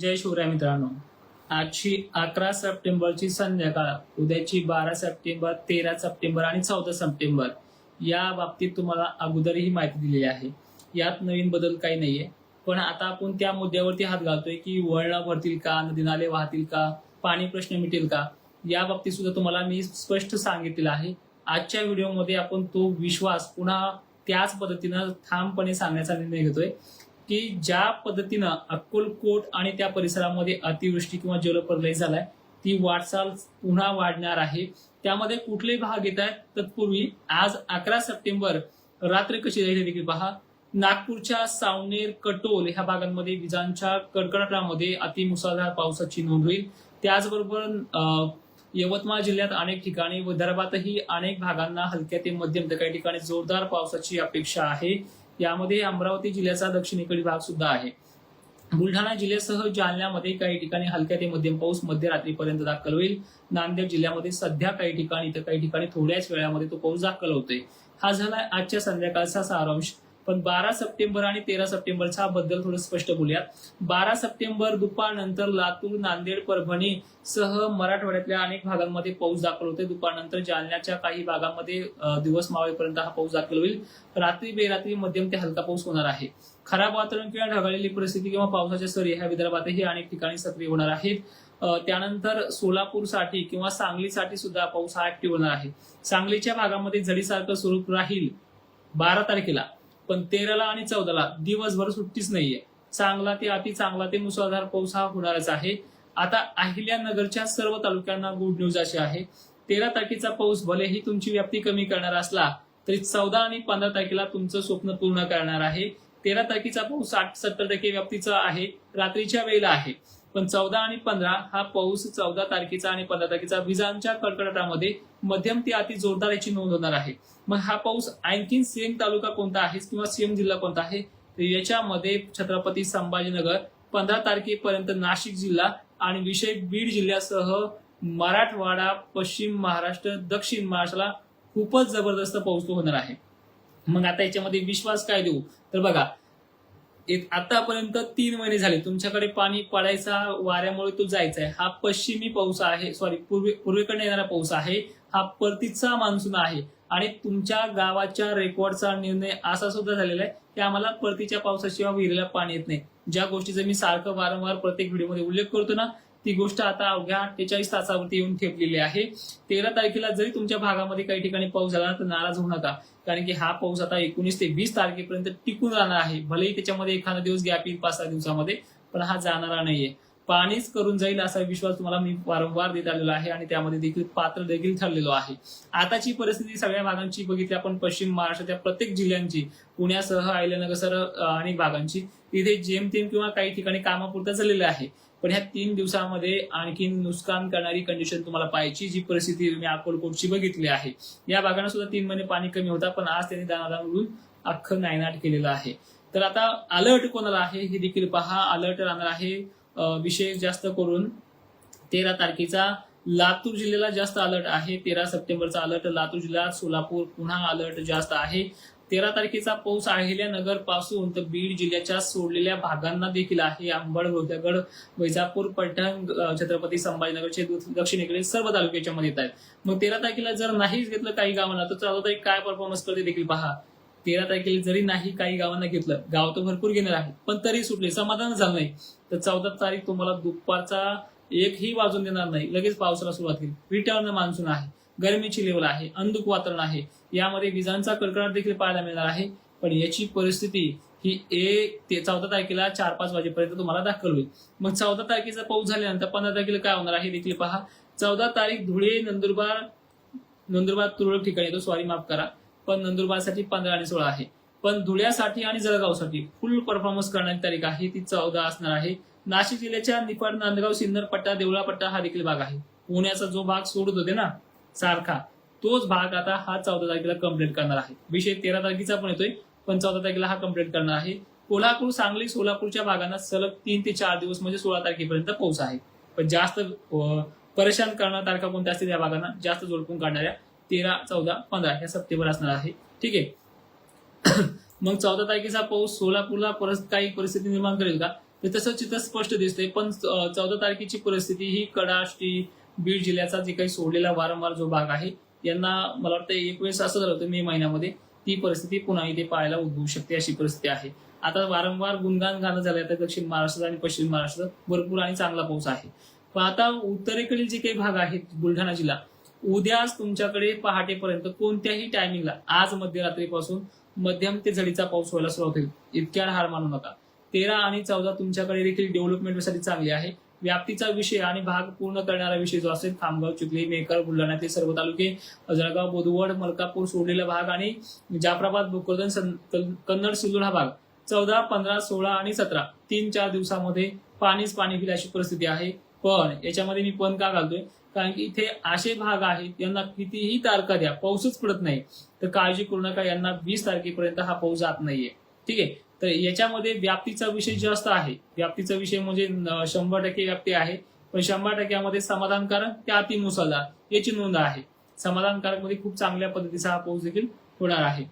जय शिवराय मित्रांनो. आजची अकरा सप्टेंबरची संध्याकाळ उद्याची बारा सप्टेंबर तेरा सप्टेंबर आणि चौदा सप्टेंबर या बाबतीत तुम्हाला अगोदर ही माहिती दिलेली आहे. यात नवीन बदल काही नाहीये. पण आता आपण त्या मुद्द्यावरती हात घालतोय की वळणा भरतील का नदी नाले वाहतील का पाणी प्रश्न मिटेल का या बाबतीत सुद्धा तुम्हाला मी स्पष्ट सांगितलेलं आहे. आजच्या व्हिडिओमध्ये आपण तो विश्वास पुन्हा त्याच पद्धतीनं ठामपणे सांगण्याचा निर्णय घेतोय. की ज्या पद्धतीनं अक्कलकोट आणि त्या परिसरामध्ये अतिवृष्टी किंवा जलप्रलय झालाय ती वाटचाल पुन्हा वाढणार आहे. त्यामध्ये कुठले भाग येत आहेत तत्पूर्वी आज अकरा सप्टेंबर रात्र कशी जाईल देखील पहा. नागपूरच्या सावनेर कटोल ह्या भागांमध्ये विजांच्या कडकडाटामध्ये अतिमुसळधार पावसाची नोंद होईल. त्याचबरोबर अं, यवतमाळ जिल्ह्यात अनेक ठिकाणी विदर्भातही अनेक भागांना हलक्या ते मध्यम तर काही ठिकाणी जोरदार पावसाची अपेक्षा आहे. यामध्ये अमरावती जिल्ह्याचा दक्षिणेकडील भाग सुद्धा आहे. बुलढाणा जिल्ह्यासह जालन्यामध्ये काही ठिकाणी हलक्या ते मध्यम पाऊस मध्यरात्रीपर्यंत दाखल होईल. नांदेड जिल्ह्यामध्ये सध्या काही ठिकाणी तर काही ठिकाणी थोड्याच वेळामध्ये तो पाऊस दाखल होतोय. हा झाला आजच्या संध्याकाळचा सारांश. पण बारा सप्टेंबर आणि तेरा सप्टेंबरचा बद्दल थोडं स्पष्ट बोलूयात. बारा सप्टेंबर दुपारनंतर लातूर नांदेड परभणी सह मराठवाड्यातल्या अनेक भागांमध्ये पाऊस दाखल होते दुपारनंतर जालन्याच्या काही भागांमध्ये दिवस मावेपर्यंत हा पाऊस दाखल होईल. रात्री बेरात्री मध्यम ते हलका पाऊस होणार आहे. खराब वातावरण किंवा ढगाळलेली परिस्थिती किंवा पावसाच्या सरी ह्या विदर्भातही अनेक ठिकाणी सक्रिय होणार आहेत. त्यानंतर सोलापूरसाठी किंवा सांगलीसाठी सुद्धा पाऊस हा ऍक्टिव्ह होणार आहे. सांगलीच्या भागामध्ये झडीसारखं स्वरूप राहील बारा तारखेला. पण तेराला आणि चौदाला दिवसभर सुट्टीच नाहीये. चांगला ते अति चांगला ते मुसळधार पाऊस हा होणारच आहे. आता अहिल्यानगरच्या सर्व तालुक्यांना गुड न्यूज अशी आहे. तेरा तारखेचा पाऊस भलेही तुमची व्याप्ती कमी करणार असला तरी चौदा आणि पंधरा तारखेला तुमचं स्वप्न पूर्ण करणार आहे. तेरा तारखेचा पाऊस साठ सत्तर टक्के व्याप्तीचा आहे. रात्रीच्या वेळेला आहे. पण चौदा आणि पंधरा हा पाऊस चौदा तारखेचा आणि पंधरा तारखेचा विजांच्या कडकडाटामध्ये मध्यम ते अति जोरदार याची नोंद होणार आहे. मग हा पाऊस आणखीन सीएम तालुका कोणता आहे किंवा सीएम जिल्हा कोणता आहे? तर याच्यामध्ये छत्रपती संभाजीनगर पंधरा तारखेपर्यंत नाशिक जिल्हा आणि विषय बीड जिल्ह्यासह मराठवाडा पश्चिम महाराष्ट्र दक्षिण महाराष्ट्राला खूपच जबरदस्त पाऊस होणार आहे. मग आता याच्यामध्ये विश्वास काय देऊ? तर बघा एक आतापर्यंत तीन महिने झाले. तुमच्याकडे पाणी पडायचा वाऱ्यामुळे तो जायचा आहे हा पश्चिमी पाऊस आहे सॉरी पूर्वे पूर्वेकडे येणारा पाऊस आहे. हा परतीचा मान्सून आहे. आणि तुमच्या गावाच्या रेकॉर्डचा निर्णय असा सुद्धा झालेला आहे की आम्हाला परतीच्या पावसाशिवाय विहिरीला पाणी येत नाही. ज्या गोष्टीचा मी सारखं वारंवार प्रत्येक व्हिडिओमध्ये उल्लेख करतो ना ती गोष्ट आता अवघ्या अठ्ठेचाळीस तासावरती येऊन ठेपलेली आहे. तेरा तारखेला जरी तुमच्या भागामध्ये काही ठिकाणी पाऊस झाला तर नाराज होऊ नका. कारण की हा पाऊस आता एकोणीस ते वीस तारखेपर्यंत टिकून राहणार आहे. भलेही त्याच्यामध्ये एखादा दिवस गॅप येईल पाच सहा दिवसामध्ये पण हा जाणारा नाहीये. पाणीच करून जाईल असा विश्वास तुम्हाला मी वारंवार देत आलेलो आहे आणि त्यामध्ये देखील पात्र देखील ठरलेलो आहे. आताची परिस्थिती सगळ्या भागांची बघितली आपण पश्चिम महाराष्ट्राच्या प्रत्येक जिल्ह्यांची पुण्यासह अहिल्यानगर सर अनेक भागांची तिथे जेमतेम किंवा काही ठिकाणी कामापुरता झालेलं आहे. पण ह्या तीन दिवसामध्ये आणखी नुकसान करणारी कंडिशन तुम्हाला पाहायची जी परिस्थिती मी अकोलकोटची बघितली आहे. या भागांना सुद्धा तीन महिने पाणी कमी होता पण आज त्यांनी दानादान अख्खं नायनाट केलेलं आहे. तर आता अलर्ट कोणाला आहे हे देखील पहा. अलर्ट राहणार आहे विशेष जास्त करून तेरा तारखेचा लातूर जिल्ह्याला जास्त अलर्ट आहे. तेरा सप्टेंबरचा अलर्ट लातूर जिल्हा सोलापूर पुन्हा अलर्ट जास्त आहे. तेरा तारखेचा पाऊस अहिल्यानगरपासून तर बीड जिल्ह्याच्या सोडलेल्या भागांना देखील आहे. अंबड गोत्यागड वैजापूर पैठण छत्रपती संभाजीनगरचे दक्षिणेकडे सर्व तालुक्याच्या मध्ये येत आहेत. मग तेरा तारखेला जर नाहीच घेतलं काही गावांना तर चौदा तारीख काय परफॉर्मन्स करते देखील पहा. तेरा तारखेला जरी नाही काही गावांना घेतलं गाव तर भरपूर घेणार आहे पण तरी सुटले समाधान झालं नाही. तर चौदा तारीख तुम्हाला दुपारचा एकही वाजून देणार नाही लगेच पावसाला सुरुवात होईल. रिटर्न मान्सून आहे गरमीची लेवल आहे अंधुक वातावरण आहे. यामध्ये विजांचा कडकडाट देखील पाहायला मिळणार आहे पण याची परिस्थिती ही एक ते चौदा तारखेला चार पाच वाजेपर्यंत तुम्हाला दाखल होईल. मग चौदा तारखेचा पाऊस झाल्यानंतर पंधरा तारखेला काय होणार आहे देखील पहा. चौदा तारीख धुळे नंदुरबार नंदुरबार तुरळक ठिकाणी येतो. सॉरी माफ करा. पण नंदुरबारसाठी पंधरा आणि सोळा आहे. पण धुळ्यासाठी आणि जळगावसाठी फुल परफॉर्मन्स करण्याची तारीख आहे. ती चौदा असणार आहे. नाशिक जिल्ह्याच्या निफाड नांदगाव सिन्नर पट्टा देवळा पट्टा हा देखील भाग आहे. पुण्याचा जो भाग सोडत होते ना सारखा तोच भाग आता हा चौदा तारखेला कंप्लीट करणार आहे. विषय तेरा तारखेचा पण येतोय पण चौदा तारखेला हा कंप्लीट करणार आहे. कोल्हापूर सांगली सोलापूरच्या भागांना सलग तीन ते चार दिवस म्हणजे सोळा तारखेपर्यंत पाऊस आहे. पण जास्त परेशान करणाऱ्या तारखा कोणत्या असतील या भागांना? जास्त जोडपून काढणाऱ्या तेरा चौदा पंधरा ह्या सप्टेंबर असणार आहे. ठीक आहे? मग चौदा तारखेचा पाऊस सोलापूरला परत काही परिस्थिती निर्माण करेल का? तर तसं चित्र स्पष्ट दिसतंय पण चौदा तारखेची परिस्थिती ही कडाष्टी बीड जिल्ह्याचा जे काही सोडलेला वारंवार जो भाग आहे यांना मला वाटतं एक वेळेस असं झालं होतं मे महिन्यामध्ये ती परिस्थिती पुन्हा इथे पाहायला उद्भवू शकते अशी परिस्थिती आहे. आता वारंवार गुणगान गाणं झालं तर दक्षिण महाराष्ट्रात आणि पश्चिम महाराष्ट्रात भरपूर आणि चांगला पाऊस आहे. पण आता उत्तरेकडील जे काही भाग आहेत बुलढाणा जिल्हा उद्याच तुमच्याकडे पहाटेपर्यंत कोणत्याही टायमिंगला आज मध्यरात्रीपासून मध्यम ते झडीचा पाऊस व्हायला सुरुवात होईल. इतक्या हार मानू नका. तेरा आणि चौदा तुमच्याकडे देखील डेव्हलपमेंटसाठी चांगली आहे. व्याप्तीचा विषय आणि भाग पूर्ण करणारा विषय जो असेल खामगाव चिखली मेकर बुलढाण्यातील सर्व तालुके जळगाव बोदवड मलकापूर सोडलेला भाग आणि जाफराबाद भोकरदन कन्नड सिल्लोड हा भाग. चौदा पंधरा सोळा आणि सतरा तीन चार दिवसामध्ये पाणीच पाणी होईल अशी परिस्थिती आहे. पण याच्यामध्ये मी पण का घालतोय? कारण की इथे असे भाग आहेत यांना कितीही तारखा द्या पाऊसच पडत नाही. तर काळजी करू नका यांना वीस तारखेपर्यंत हा पाऊस जात नाहीये. ठीक आहे? तर याच्यामध्ये व्याप्तीचा विषय जास्त आहे. व्याप्तीचा विषय म्हणजे शंभर टक्के व्याप्ती आहे. पण शंभर टक्क्यामध्ये समाधानकारक ते अति मुसळधार याची नोंद आहे. समाधानकारकमध्ये खूप चांगल्या पद्धतीचा हा पाऊस देखील होणार आहे.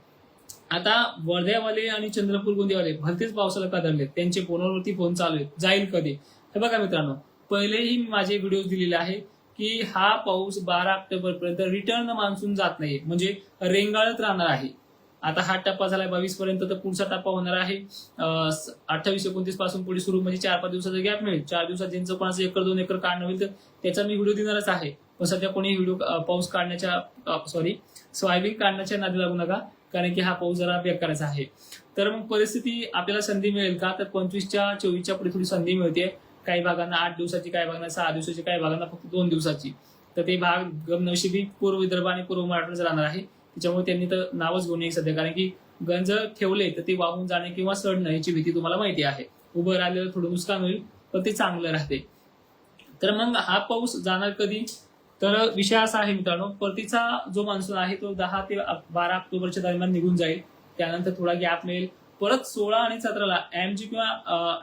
आता वर्ध्यावाले आणि चंद्रपूर गोंदियावाले भलतेच पावसाला कदरले त्यांचे फोनवरती फोन चालू आहेत. जाईल कधी? हे बघा मित्रांनो पहिलेही मी माझे व्हिडिओ दिलेले आहे की हा पाऊस बारा ऑक्टोबर पर्यंत रिटर्न मान्सून जात नाहीये. म्हणजे रेंगाळत राहणार आहे. आता हा टप्पा झाला बावीस पर्यंत तर पुढचा टप्पा होणार आहे. अठ्ठावीस एकोणतीसपासून पुढे सुरू म्हणजे चार पाच दिवसाचा गॅप मिळेल. चार दिवसात ज्यांचं कोणाचं एकर दोन एकर काढणं होईल तर त्याचा मी व्हिडिओ देणारच आहे. पण सध्या कोणी व्हिडिओ पाऊस काढण्याच्या सॉरी सोयाबीन काढण्याच्या नादी लागू नका. कारण की हा पाऊस जरा बेकारचा आहे. तर मग परिस्थिती आपल्याला संधी मिळेल का? तर पंचवीसच्या चोवीसच्या पुढे थोडी संधी मिळते. काही भागांना आठ दिवसाची काही भागांना सहा दिवसाची काही भागांना फक्त दोन दिवसाची. तर ते भाग गमनशिबी पूर्व विदर्भ आणि पूर्व महाराष्ट्रात राहणार आहे. त्याच्यामुळे त्यांनी तर नावच घेऊन येईल सध्या कारण की गंज ठेवले तर ते वाहून जाणे किंवा सडणं याची भीती तुम्हाला माहिती आहे. उभं राहिलेलं थोडं नुकसान होईल पण ते चांगलं राहते. तर मग हा पाऊस जाणार कधी? तर विषय असा आहे मित्रांनो परतीचा जो मान्सून आहे तो दहा ते बारा ऑक्टोबरच्या दरम्यान निघून जाईल. त्यानंतर थोडा गॅप मिळेल. परत सोळा आणि सतराला एमजी किंवा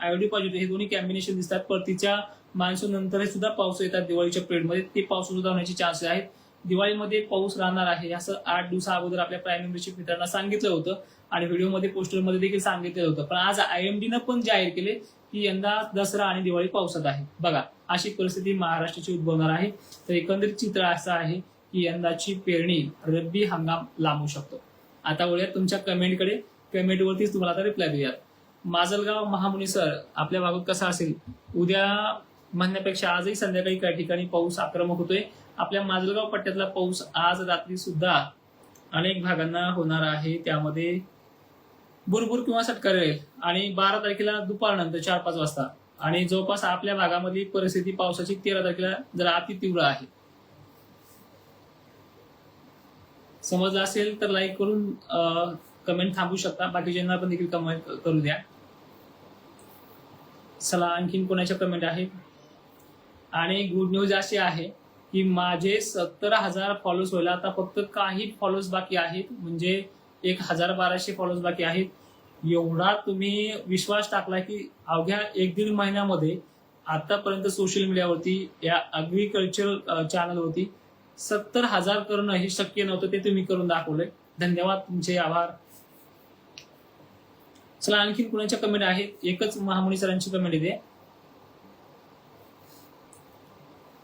आयडी पॉझिटिव्ह हे दोन्ही कॉम्बिनेशन दिसतात. परतीच्या मान्सून नंतर सुद्धा पाऊस येतात दिवाळीच्या पिरियडमध्ये ते पाऊस सुद्धा होण्याचे चान्सेस आहेत. दिवाळीमध्ये पाऊस राहणार आहे असं आठ दिवसा अगोदर आपल्या प्राईम मेंबरशिप मित्रांना सांगितलं होतं आणि व्हिडिओमध्ये पोस्टरमध्ये देखील सांगितलं होतं. पण आज आयएमडीनं पण जाहीर केले की यंदा दसरा आणि दिवाळी पावसात आहे. बघा अशी परिस्थिती महाराष्ट्राची उद्भवणार आहे. तर एकंदरीत चित्र असं आहे की यंदाची पेरणी रब्बी हंगाम लांबू शकतो. आता वळूया तुमच्या कमेंटकडे पेमेंटवरतीच तुम्हाला आता रिप्लाय देऊयात. माजलगाव महामुनी सर आपल्या भागात कसा असेल? उद्या म्हणण्यापेक्षा आजही संध्याकाळी काही ठिकाणी पाऊस आक्रमक होतोय. आपल्या माजलगाव पट्ट्यातला पाऊस आज रात्री सुद्धा अनेक भागांना होणार आहे. त्यामध्ये भुरभुर किंवा सटकार येईल आणि बारा तारखेला दुपारनंतर चार पाच वाजता. आणि जवळपास आपल्या भागामधली परिस्थिती पावसाची तेरा तारखेला जरा अति तीव्र आहे. समजलं असेल तर लाईक करून कमेंट थांबू शकता. बाकीच्यांना पण देखील कमेंट करू द्या. चला आणखीन कोणाच्या कमेंट आहेत? आणि गुड न्यूज अशी आहे की माझे सत्तर हजार फॉलोअर्स व्हायला आता फक्त काही फॉलोअर्स बाकी आहेत. म्हणजे एक हजार बाराशे फॉलोअर्स बाकी आहेत. एवढा तुम्ही विश्वास टाकला की अवघ्या एक दीड महिन्यामध्ये आतापर्यंत सोशल मीडियावरती या अग्रिकल्चर चॅनलवरती सत्तर हजार करणं हे शक्य नव्हतं ते तुम्ही करून दाखवलंय. धन्यवाद तुमचे आभार. चला आणखीन कुणाच्या कमेंट आहेत? एकच महामुनी सरांची कमेंट येते.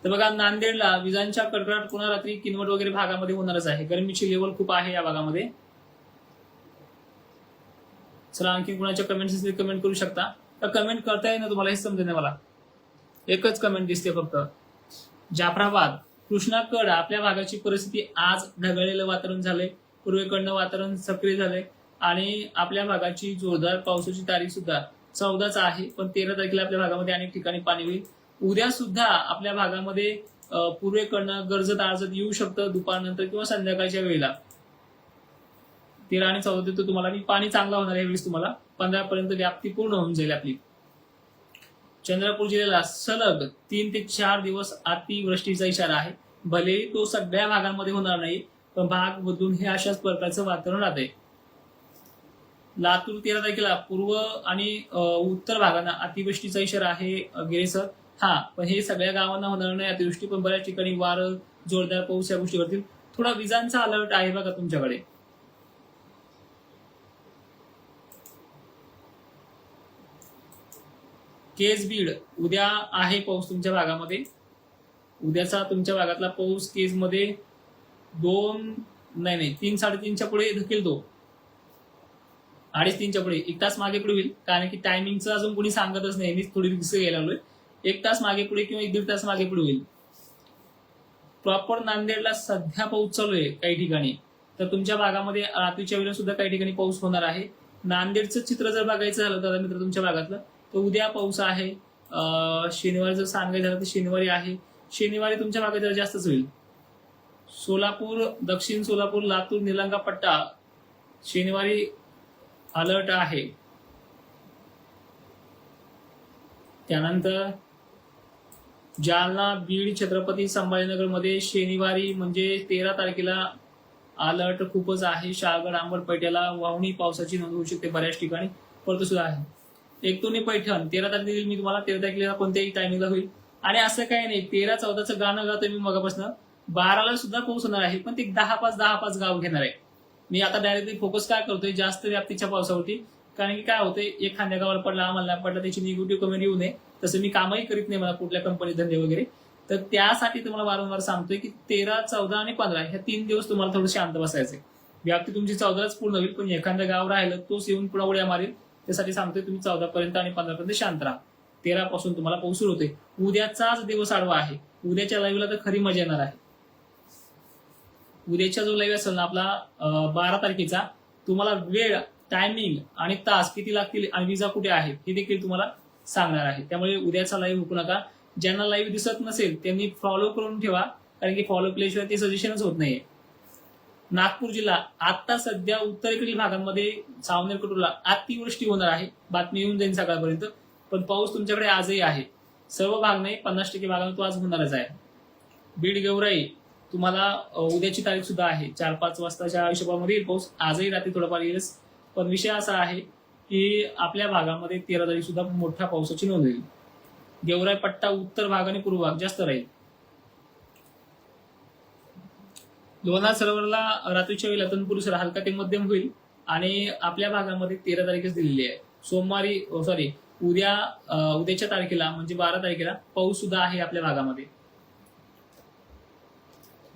तर बघा नांदेडला विजांच्या कडकडाट पुन्हा रात्री किनवट वगैरे भागामध्ये होणारच आहे. गरमीची लेवल खूप आहे या भागामध्ये. चला आणखी कुणाच्या कमेंट कमेंट करू शकता. तर कमेंट करता येईल ना तुम्हाला हे समजेल मला. एकच कमेंट दिसते फक्त. जाफराबाद कृष्णाकड आपल्या भागाची परिस्थिती आज ढगाळलेलं वातावरण झालंय. पूर्वेकडनं वातावरण सक्रिय झालंय. आणि आपल्या भागाची जोरदार पावसाची तारीख सुद्धा चौदाच आहे पण तेरा तारखेला आपल्या भागामध्ये अनेक ठिकाणी पाणी होईल उद्या सुद्धा आपल्या भागामध्ये पूर्वेकडनं गरजत आरजत येऊ शकतं दुपारनंतर किंवा संध्याकाळच्या वेळेला. तेरा आणि चौदा देतो तुम्हाला मी पाणी चांगला होणार आहे यावेळेस तुम्हाला. पंधरा पर्यंत व्याप्ती पूर्ण होऊन जाईल आपली. चंद्रपूर जिल्ह्याला सलग तीन ते चार दिवस अतिवृष्टीचा इशारा आहे. भलेही तो सगळ्या भागांमध्ये होणार नाही पण भाग बदलून हे अशाच प्रकारचं वातावरण राहते लातूर तेरा तारखेला पूर्व आणि उत्तर भागांना अतिवृष्टीचा इशारा आहे गिरेसर हा पण हे सगळ्या गावांना होणार नाही. अतिवृष्टी पण बऱ्याच ठिकाणी वारं जोरदार पाऊस या गोष्टी करतील थोडा विजांचा अलर्ट आहे बघा तुमच्याकडे. केस बीड उद्या आहे पाऊस तुमच्या भागामध्ये. उद्याचा तुमच्या भागातला पाऊस केजमध्ये दोन नाही नाही तीन साडेतीनच्या पुढे धकेल तो अडीच तीनच्या पुढे. एक तास मागे पुढे होईल कारण की टायमिंगचं अजून कोणी सांगतच नाही. मी थोडी रिक्स घ्यायला लागलोय एक तास मागे पुढे किंवा एक दीड तास मागे पुढे होईल. प्रॉपर नांदेडला सध्या पाऊस चालू आहे काही ठिकाणी. तर तुमच्या भागामध्ये रात्रीच्या वेळेला सुद्धा काही ठिकाणी पाऊस होणार आहे. नांदेडचं चित्र जर बघायचं झालं तर मित्र तुमच्या भागातलं तर उद्या पाऊस आहे. शनिवारी जर सांगायचं झालं तर शनिवारी आहे. शनिवारी तुमच्या भागात जरा जास्तच होईल. सोलापूर दक्षिण सोलापूर लातूर निलंगा पट्टा. शनिवारी अलर्ट आहे. त्यानंतर जालना बीड छत्रपती संभाजीनगरमध्ये शनिवारी म्हणजे तेरा तारखेला अलर्ट खूपच आहे. शाळगड आंबड पैठ्याला वावणी पावसाची नोंद होऊ शकते बऱ्याच ठिकाणी. परत सुद्धा आहे. एक दोन्ही पैठण तेरा तारखेला मी तुम्हाला तेरा तारखेला कोणत्याही टायमिंगला होईल. आणि असं काही नाही तेरा चौदाचं गाणं गातो मी मगापासून. बाराला सुद्धा पोहोचणार आहे पण ते दहा पाच दहा पाच गाव घेणार आहे. मी आता डायरेक्टली फोकस काय करतोय? जास्त व्याप्तीच्या पावसावरती. कारण की काय होतंय एखाद्या गावाला पडला आम्हाला नाही पडला त्याची निगेटिव्ह कमेंट येऊ नये. तसं मी कामही करीत नाही मला कुठल्या कंपनी धंदे वगैरे. तर त्यासाठी तुम्हाला वारंवार सांगतोय की तेरा चौदा आणि पंधरा ह्या तीन दिवस तुम्हाला थोडं शांत बसायचंय. व्याप्ती तुमची चौदाच पूर्ण होईल पण एखादं गाव राहिलं तोच येऊन पुन्हा उड्या मारेल. त्यासाठी सांगतोय तुम्ही चौदा पर्यंत आणि पंधरा पर्यंत शांत राहा. तेरा पासून तुम्हाला पाऊस सुरू होते उद्याचाच दिवस आडवा आहे. उद्याच्या लाईव्हला तर खरी मजा येणार आहे. उद्याचा जो लाईव्ह असेल ना आपला बारा तारखेचा तुम्हाला वेळ टायमिंग आणि तास किती लागतील आणि विजा कुठे आहे हे देखील तुम्हाला सांगणार आहे. त्यामुळे उद्याचा लाईव्ह हुकू नका. ज्यांना लाईव्ह दिसत नसेल त्यांनी फॉलो करून ठेवा कारण की फॉलो केल्याशिवाय ते सजेशनच होत नाहीये. नागपूर जिल्हा आता सध्या उत्तरेकडील भागांमध्ये सावनेर कटोला अतिवृष्टी होणार आहे. बातमी येऊन जाईल सकाळपर्यंत. पण पाऊस तुमच्याकडे आजही आहे. सर्व भाग नाही पन्नास टक्के भागांना तो आज होणारच आहे. बीड गेवराई तुम्हाला उद्याची तारीख सुद्धा आहे. चार पाच वाजताच्या हिशोबामध्ये येईल पाऊस आजही रात्री थोडाफार येईलच पण विषय असा आहे की आपल्या भागामध्ये तेरा तारीख सुद्धा मोठ्या पावसाची नोंद होईल. गेवराई पट्टा उत्तर भाग आणि पूर्व भाग जास्त राहील. लोणार सरोवरला रात्रीच्या वेळेला तनपुरी हलका ते मध्यम होईल आणि आपल्या भागामध्ये तेरा तारीखच दिलेली आहे. सोमवारी सॉरी उद्या उद्याच्या तारखेला म्हणजे बारा तारखेला पाऊस सुद्धा आहे आपल्या भागामध्ये.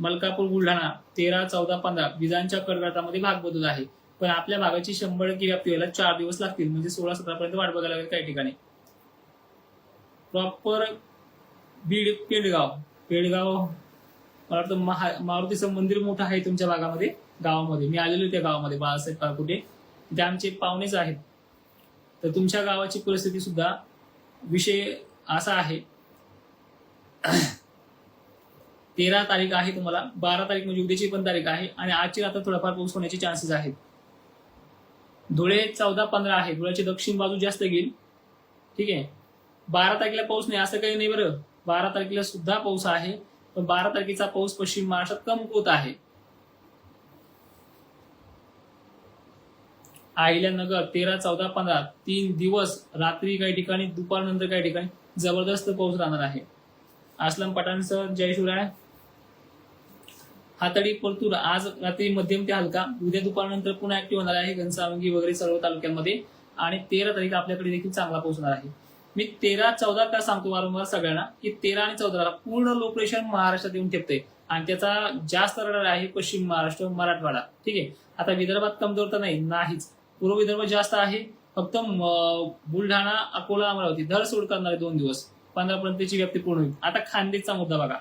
मलकापूर बुलढाणा तेरा चौदा पंधरा विजांच्या कडगडाटामध्ये भाग बदल आहे. पण आपल्या भागाची शंभर टक्के व्याप्ती व्हायला चार दिवस लागतील म्हणजे सोळा सतरा पर्यंत वाट बघायला लागेल काही ठिकाणी. प्रॉपर बीड पेडगाव. पेडगाव मला वाटतं महा मारुतीचं मंदिर मोठं आहे तुमच्या भागामध्ये गावामध्ये. मी आलेलो त्या गावामध्ये बाळासाहेब काळकुटे. ते आमचे पाहुणेच आहेत. तर तुमच्या गावाची परिस्थिती सुद्धा विषय असा आहे. तेरा तारीख आहे तुम्हाला बारा तारीख म्हणजे उद्याची पण तारीख आहे आणि आजची रात्र थोडाफार पाऊस होण्याचे चान्सेस आहेत. धुळे चौदा पंधरा आहे धुळ्याची दक्षिण बाजू जास्त घेईल ठीक आहे. बारा तारखेला पाऊस नाही असं काही नाही बरं. बारा तारखेला सुद्धा पाऊस आहे पण बारा तारखेचा पाऊस पश्चिम महाराष्ट्रात कमकुवत आहे. अहिल्यानगर तेरा चौदा पंधरा तीन दिवस रात्री काही ठिकाणी दुपारनंतर काही ठिकाणी जबरदस्त पाऊस राहणार आहे. असलम पठाण सर जय शिवराय. हातडी परतूर आज रात्री मध्यम ते हलका उद्या दुपारनंतर पुन्हा ऍक्टिव्ह होणार आहे घनसावंगी वगैरे सर्व तालुक्यांमध्ये. आणि तेरा तारीख आपल्याकडे देखील चांगला पोहोचणार आहे. मी तेरा चौदा का सांगतो वारंवार सगळ्यांना की तेरा आणि चौदाला पूर्ण लो प्रेशर महाराष्ट्रात येऊन ठेपते आणि त्याचा जास्त रडार आहे पश्चिम महाराष्ट्र मराठवाडा. ठीक आहे? आता विदर्भात कमजोरता नाही नाहीच. पूर्व विदर्भ जास्त आहे. फक्त बुलढाणा अकोला अमरावती. धड सोड करणारे दोन दिवस. पंधरा पर्यंतची व्याप्ती पूर्ण होईल. आता खानदेशचा मुद्दा बघा.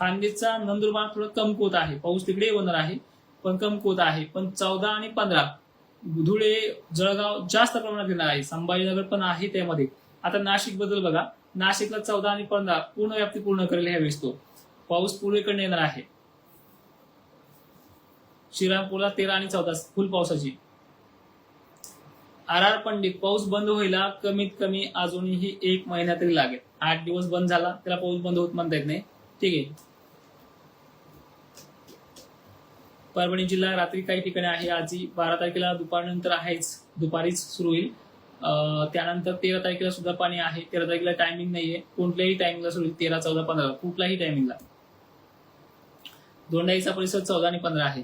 खानदेशचा नंदुरबार थोडं कमकुवत आहे. पाऊस तिकडे होणार आहे पण कमकुवत आहे. पण चौदा आणि पंधरा धुळे जळगाव जास्त प्रमाणात येणार आहे. संभाजीनगर पण आहे त्यामध्ये. आता नाशिकबद्दल बघा. नाशिकला चौदा आणि पंधरा पूर्ण व्याप्ती पूर्ण करेल ह्यावेळेस तो. पाऊस पूर्वेकडे येणार आहे. श्रीरामपूरला तेरा आणि चौदा फुल पावसाची. आर आर पंडित पाऊस बंद व्हायला कमीत कमी अजूनही एक महिना तरी लागेल. आठ दिवस बंद झाला त्याला पाऊस बंद होत म्हणता येत नाही. ठीक आहे. परभणी जिल्हा रात्री काही ठिकाणी आहे. आजही बारा तारखेला दुपारनंतर आहेच. दुपारीच सुरू होईल. त्यानंतर तेरा तारखेला सुद्धा पाणी आहे. तेरा तारखेला टायमिंग नाहीये. कोणत्याही टायमिंगला सुरू होईल. तेरा चौदा पंधरा. कुठल्याही टायमिंगला दोंडाईचा परिसर चौदा आणि पंधरा आहे.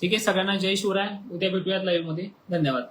ठीक आहे? सगळ्यांना जय शिवराय. उद्या भेटूयात लाईव्हमध्ये. धन्यवाद.